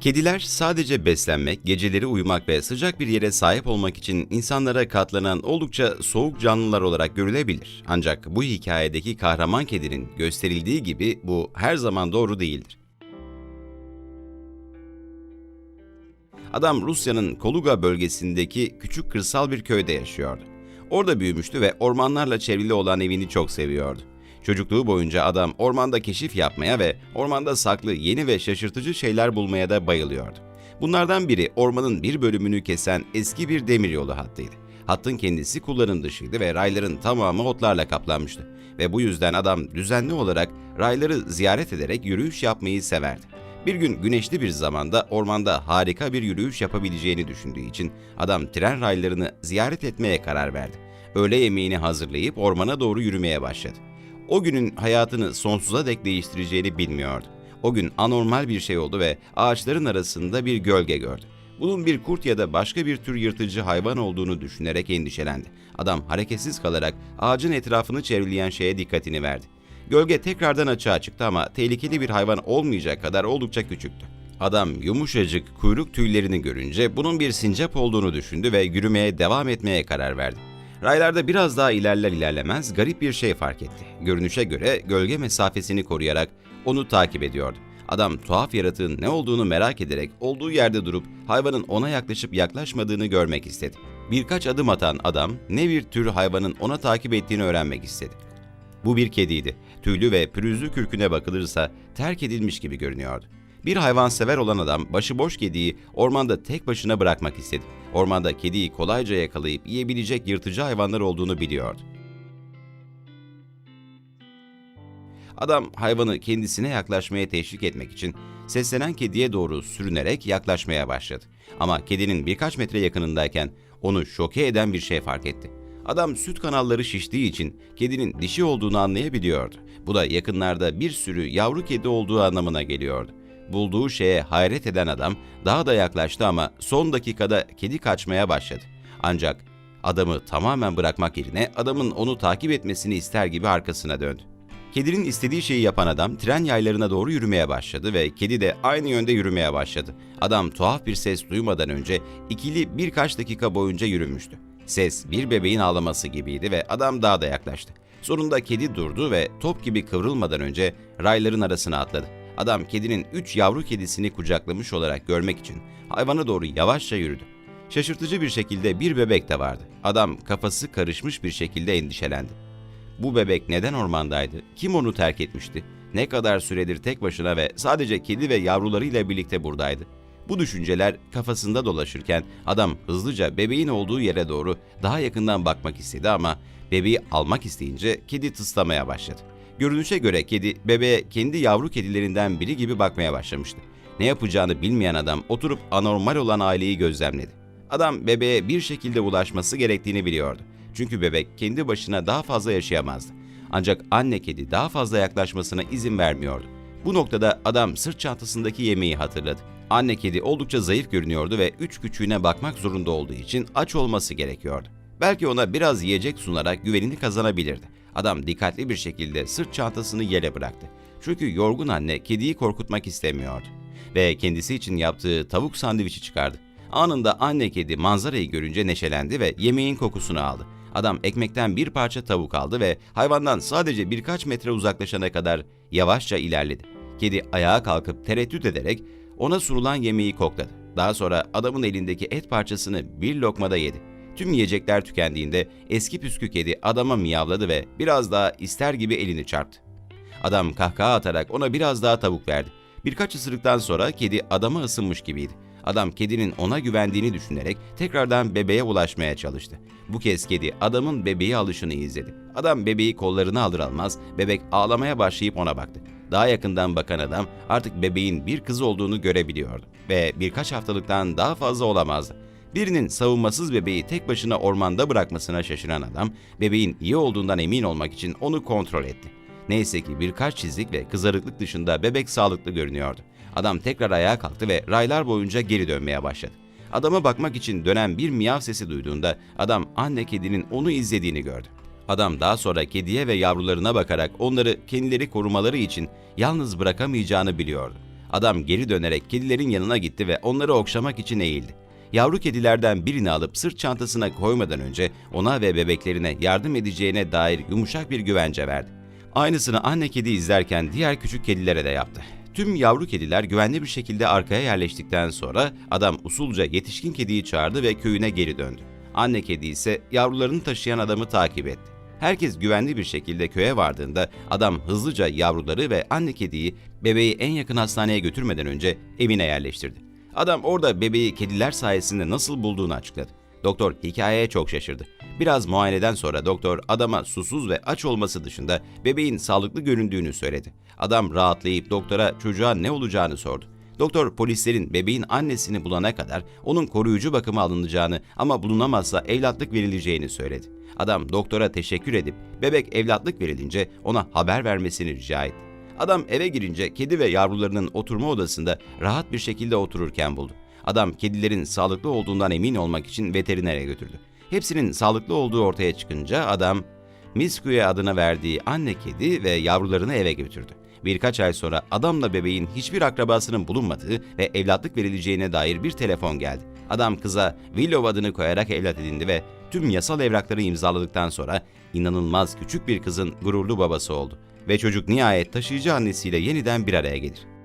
Kediler sadece beslenmek, geceleri uyumak ve sıcak bir yere sahip olmak için insanlara katlanan oldukça soğuk canlılar olarak görülebilir. Ancak bu hikayedeki kahraman kedinin gösterildiği gibi bu her zaman doğru değildir. Adam Rusya'nın Koluga bölgesindeki küçük kırsal bir köyde yaşıyordu. Orada büyümüştü ve ormanlarla çevrili olan evini çok seviyordu. Çocukluğu boyunca adam ormanda keşif yapmaya ve ormanda saklı yeni ve şaşırtıcı şeyler bulmaya da bayılıyordu. Bunlardan biri ormanın bir bölümünü kesen eski bir demiryolu hattıydı. Hattın kendisi kullanım dışıydı ve rayların tamamı otlarla kaplanmıştı. Ve bu yüzden adam düzenli olarak rayları ziyaret ederek yürüyüş yapmayı severdi. Bir gün güneşli bir zamanda ormanda harika bir yürüyüş yapabileceğini düşündüğü için adam tren raylarını ziyaret etmeye karar verdi. Öğle yemeğini hazırlayıp ormana doğru yürümeye başladı. O günün hayatını sonsuza dek değiştireceğini bilmiyordu. O gün anormal bir şey oldu ve ağaçların arasında bir gölge gördü. Bunun bir kurt ya da başka bir tür yırtıcı hayvan olduğunu düşünerek endişelendi. Adam hareketsiz kalarak ağacın etrafını çevreleyen şeye dikkatini verdi. Gölge tekrardan açığa çıktı ama tehlikeli bir hayvan olmayacak kadar oldukça küçüktü. Adam yumuşacık kuyruk tüylerini görünce bunun bir sincap olduğunu düşündü ve yürümeye devam etmeye karar verdi. Raylarda biraz daha ilerler ilerlemez garip bir şey fark etti. Görünüşe göre gölge mesafesini koruyarak onu takip ediyordu. Adam tuhaf yaratığın ne olduğunu merak ederek olduğu yerde durup hayvanın ona yaklaşıp yaklaşmadığını görmek istedi. Birkaç adım atan adam ne bir tür hayvanın ona takip ettiğini öğrenmek istedi. Bu bir kediydi. Tüylü ve pürüzlü kürküne bakılırsa terk edilmiş gibi görünüyordu. Bir hayvansever olan adam başıboş kediyi ormanda tek başına bırakmak istedi. Ormanda kediyi kolayca yakalayıp yiyebilecek yırtıcı hayvanlar olduğunu biliyordu. Adam hayvanı kendisine yaklaşmaya teşvik etmek için seslenen kediye doğru sürünerek yaklaşmaya başladı. Ama kedinin birkaç metre yakınındayken onu şoke eden bir şey fark etti. Adam süt kanalları şiştiği için kedinin dişi olduğunu anlayabiliyordu. Bu da yakınlarda bir sürü yavru kedi olduğu anlamına geliyordu. Bulduğu şeye hayret eden adam daha da yaklaştı ama son dakikada kedi kaçmaya başladı. Ancak adamı tamamen bırakmak yerine adamın onu takip etmesini ister gibi arkasına döndü. Kedinin istediği şeyi yapan adam tren yaylarına doğru yürümeye başladı ve kedi de aynı yönde yürümeye başladı. Adam tuhaf bir ses duymadan önce ikili birkaç dakika boyunca yürümüştü. Ses bir bebeğin ağlaması gibiydi ve adam daha da yaklaştı. Sonunda kedi durdu ve top gibi kıvrılmadan önce rayların arasına atladı. Adam kedinin üç yavru kedisini kucaklamış olarak görmek için hayvana doğru yavaşça yürüdü. Şaşırtıcı bir şekilde bir bebek de vardı. Adam kafası karışmış bir şekilde endişelendi. Bu bebek neden ormandaydı? Kim onu terk etmişti? Ne kadar süredir tek başına ve sadece kedi ve yavrularıyla birlikte buradaydı? Bu düşünceler kafasında dolaşırken adam hızlıca bebeğin olduğu yere doğru daha yakından bakmak istedi ama bebeği almak isteyince kedi tıslamaya başladı. Görünüşe göre kedi bebeğe kendi yavru kedilerinden biri gibi bakmaya başlamıştı. Ne yapacağını bilmeyen adam oturup anormal olan aileyi gözlemledi. Adam bebeğe bir şekilde ulaşması gerektiğini biliyordu. Çünkü bebek kendi başına daha fazla yaşayamazdı. Ancak anne kedi daha fazla yaklaşmasına izin vermiyordu. Bu noktada adam sırt çantasındaki yemeği hatırladı. Anne kedi oldukça zayıf görünüyordu ve üç küçüğüne bakmak zorunda olduğu için aç olması gerekiyordu. Belki ona biraz yiyecek sunarak güvenini kazanabilirdi. Adam dikkatli bir şekilde sırt çantasını yere bıraktı. Çünkü yorgun anne kediyi korkutmak istemiyordu. Ve kendisi için yaptığı tavuk sandviçi çıkardı. Anında anne kedi manzarayı görünce neşelendi ve yemeğin kokusunu aldı. Adam ekmekten bir parça tavuk aldı ve hayvandan sadece birkaç metre uzaklaşana kadar yavaşça ilerledi. Kedi ayağa kalkıp tereddüt ederek ona sunulan yemeği kokladı. Daha sonra adamın elindeki et parçasını bir lokmada yedi. Tüm yiyecekler tükendiğinde eski püskü kedi adama miyavladı ve biraz daha ister gibi elini çarptı. Adam kahkaha atarak ona biraz daha tavuk verdi. Birkaç ısırıktan sonra kedi adama ısınmış gibiydi. Adam kedinin ona güvendiğini düşünerek tekrardan bebeğe ulaşmaya çalıştı. Bu kez kedi adamın bebeği alışını izledi. Adam bebeği kollarına alır almaz bebek ağlamaya başlayıp ona baktı. Daha yakından bakan adam artık bebeğin bir kız olduğunu görebiliyordu ve birkaç haftalıktan daha fazla olamazdı. Birinin savunmasız bebeği tek başına ormanda bırakmasına şaşıran adam, bebeğin iyi olduğundan emin olmak için onu kontrol etti. Neyse ki birkaç çizik ve kızarıklık dışında bebek sağlıklı görünüyordu. Adam tekrar ayağa kalktı ve raylar boyunca geri dönmeye başladı. Adama bakmak için dönen bir miyav sesi duyduğunda adam anne kedinin onu izlediğini gördü. Adam daha sonra kediye ve yavrularına bakarak onları kendileri korumaları için yalnız bırakamayacağını biliyordu. Adam geri dönerek kedilerin yanına gitti ve onları okşamak için eğildi. Yavru kedilerden birini alıp sırt çantasına koymadan önce ona ve bebeklerine yardım edeceğine dair yumuşak bir güvence verdi. Aynısını anne kedi izlerken diğer küçük kedilere de yaptı. Tüm yavru kediler güvenli bir şekilde arkaya yerleştikten sonra adam usulca yetişkin kediyi çağırdı ve köyüne geri döndü. Anne kedi ise yavrularını taşıyan adamı takip etti. Herkes güvenli bir şekilde köye vardığında adam hızlıca yavruları ve anne kediyi bebeği en yakın hastaneye götürmeden önce evine yerleştirdi. Adam orada bebeği kediler sayesinde nasıl bulduğunu açıkladı. Doktor hikayeye çok şaşırdı. Biraz muayeneden sonra doktor adama susuz ve aç olması dışında bebeğin sağlıklı göründüğünü söyledi. Adam rahatlayıp doktora çocuğa ne olacağını sordu. Doktor polislerin bebeğin annesini bulana kadar onun koruyucu bakıma alınacağını ama bulunamazsa evlatlık verileceğini söyledi. Adam doktora teşekkür edip bebek evlatlık verilince ona haber vermesini rica etti. Adam eve girince kedi ve yavrularının oturma odasında rahat bir şekilde otururken buldu. Adam kedilerin sağlıklı olduğundan emin olmak için veterinere götürdü. Hepsinin sağlıklı olduğu ortaya çıkınca adam Misku'ya adını verdiği anne kedi ve yavrularını eve götürdü. Birkaç ay sonra adamla bebeğin hiçbir akrabasının bulunmadığı ve evlatlık verileceğine dair bir telefon geldi. Adam kıza Willow adını koyarak evlat edindi ve tüm yasal evrakları imzaladıktan sonra inanılmaz küçük bir kızın gururlu babası oldu. Ve çocuk nihayet taşıyıcı annesiyle yeniden bir araya gelir.